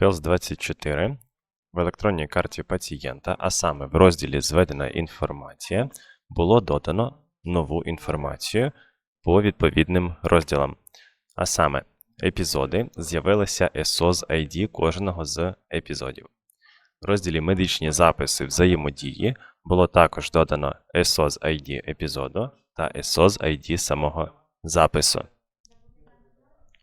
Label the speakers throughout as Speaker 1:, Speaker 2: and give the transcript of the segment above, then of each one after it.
Speaker 1: Health 24 в електронній карті пацієнта, а саме в розділі Зведена інформація, було додано нову інформацію по відповідним розділам. А саме, епізоди з'явилися SOS ID кожного з епізодів. В розділі Медичні записи взаємодії було також додано SOS ID епізоду та SOS ID самого запису.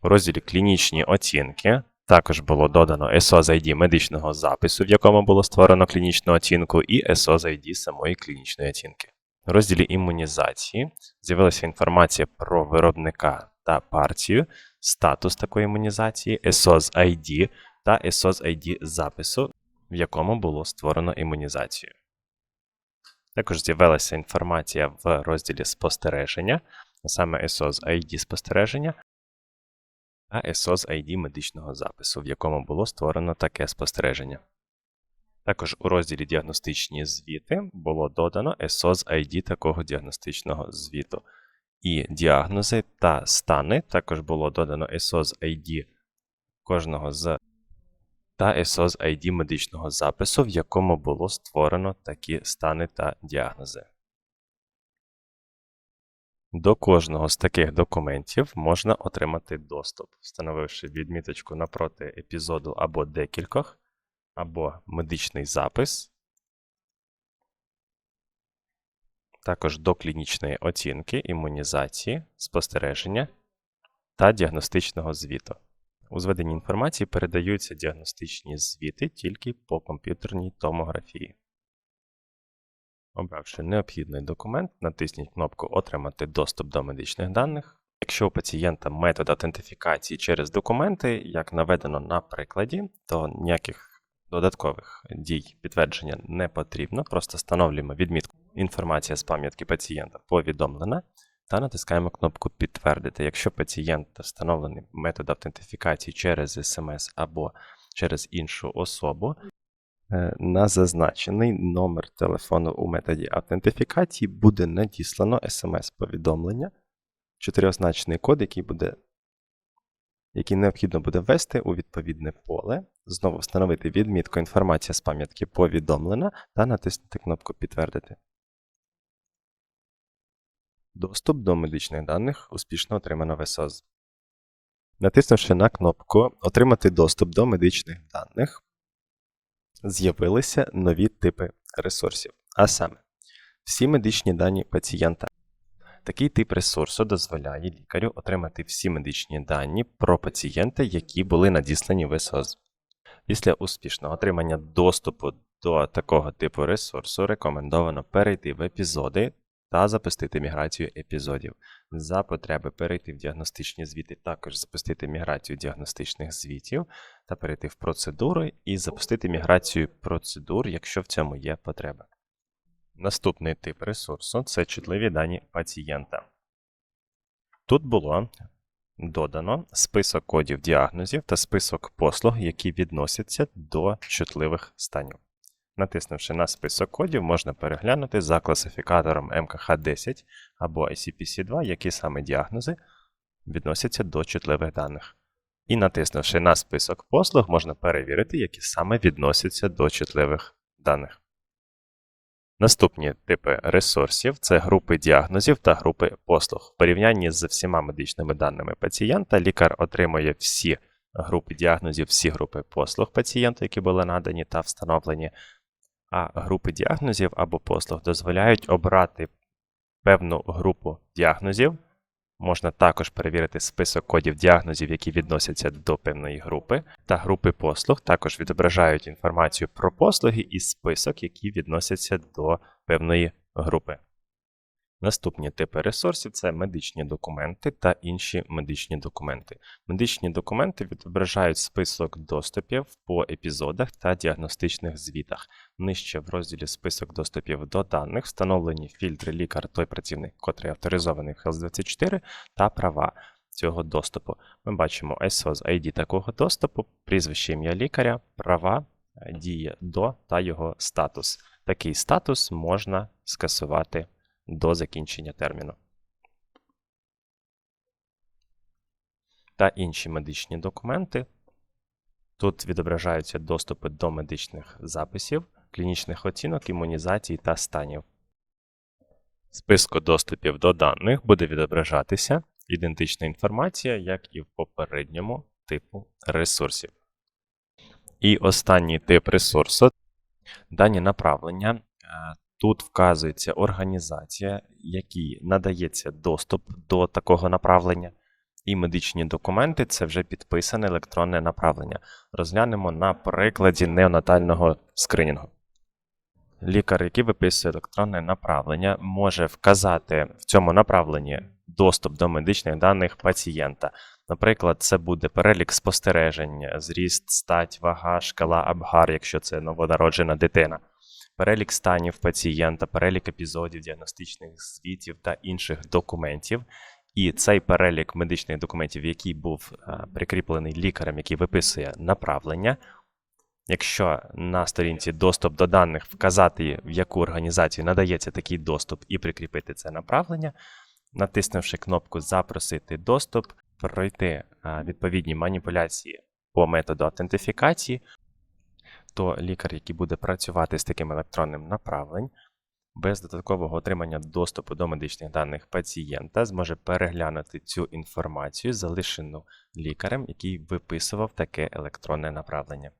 Speaker 1: У розділі Клінічні оцінки також було додано SOS ID медичного запису, в якому було створено клінічну оцінку, і SOS ID самої клінічної оцінки. В розділі імунізації з'явилася інформація про виробника та партію, статус такої імунізації, SOS ID та SOS ID запису, в якому було створено імунізацію. Також з'явилася інформація в розділі спостереження, саме SOS ID спостереження та SOS ID медичного запису, в якому було створено таке спостереження. Також у розділі Діагностичні звіти було додано SOS ID такого діагностичного звіту. І діагнози та стани також було додано SOS ID кожного з та SOS ID медичного запису, в якому було створено такі стани та діагнози. До кожного з таких документів можна отримати доступ, встановивши відміточку напроти епізоду або декількох, або медичний запис, також до клінічної оцінки, імунізації, спостереження та діагностичного звіту. У зведенні інформації передаються діагностичні звіти тільки по комп'ютерній томографії. Обравши необхідний документ, натисніть кнопку Отримати доступ до медичних даних. Якщо у пацієнта метод аутентифікації через документи, як наведено на прикладі, то ніяких додаткових дій підтвердження не потрібно, просто встановлюємо відмітку інформація з пам'ятки пацієнта повідомлена та натискаємо кнопку Підтвердити. Якщо пацієнт встановлений метод автентифікації через SMS або через іншу особу, на зазначений номер телефону у методі автентифікації буде надіслано SMS-повідомлення, чотирьохзначний код, який буде. Який необхідно буде ввести у відповідне поле, знову встановити відмітку інформація з пам'ятки повідомлена та натиснути кнопку Підтвердити. Доступ до медичних даних успішно отримано в СОЗ. Натиснувши на кнопку Отримати доступ до медичних даних, з'явилися нові типи ресурсів. А саме, всі медичні дані пацієнта. Такий тип ресурсу дозволяє лікарю отримати всі медичні дані про пацієнта, які були надіслані в СОЗ. Після успішного отримання доступу до такого типу ресурсу рекомендовано перейти в епізоди та запустити міграцію епізодів. За потреби перейти в діагностичні звіти, також запустити міграцію діагностичних звітів та перейти в процедури і запустити міграцію процедур, якщо в цьому є потреба. Наступний тип ресурсу це чутливі дані пацієнта. Тут було додано список кодів діагнозів та список послуг, які відносяться до чутливих станів. Натиснувши на список кодів, можна переглянути за класифікатором МКХ10 або ICPC2, які саме діагнози відносяться до чутливих даних. І натиснувши на список послуг, можна перевірити, які саме відносяться до чутливих даних. Наступні типи ресурсів це групи діагнозів та групи послуг. В порівнянні з всіма медичними даними пацієнта, лікар отримує всі групи діагнозів, всі групи послуг пацієнта, які були надані та встановлені а групи діагнозів або послуг дозволяють обрати певну групу діагнозів. Можна також перевірити список кодів діагнозів, які відносяться до певної групи, та групи послуг також відображають інформацію про послуги і список, які відносяться до певної групи. Наступні типи ресурсів це медичні документи та інші медичні документи. Медичні документи відображають список доступів по епізодах та діагностичних звітах. Нижче в розділі список доступів до даних встановлені фільтри лікар той працівник, котрий авторизований в Health24 та права цього доступу. Ми бачимо SOS ID такого доступу, прізвище ім'я лікаря, права, діє до та його статус. Такий статус можна скасувати до закінчення терміну. Та інші медичні документи Тут відображаються доступи до медичних записів, клінічних оцінок, імунізацій та станів. Списку доступів до даних буде відображатися ідентична інформація, як і в попередньому типу ресурсів. І останній тип ресурсу дані направлення. Тут вказується організація, якій надається доступ до такого направлення, і медичні документи це вже підписане електронне направлення. Розглянемо на прикладі неонатального скринінгу. Лікар, який виписує електронне направлення, може вказати в цьому направленні доступ до медичних даних пацієнта. Наприклад, це буде перелік спостережень, зріст, стать, вага, шкала Абгар, якщо це новонароджена дитина, перелік станів пацієнта, перелік епізодів, діагностичних звітів та інших документів. І цей перелік медичних документів, який був е, прикріплений лікарем, який виписує направлення, Якщо на сторінці доступ до даних вказати, в яку організацію надається такий доступ, і прикріпити це направлення, натиснувши кнопку Запросити доступ, пройти відповідні маніпуляції по методу аутентифікації, то лікар, який буде працювати з таким електронним направленням, без додаткового отримання доступу до медичних даних пацієнта зможе переглянути цю інформацію, залишену лікарем, який виписував таке електронне направлення.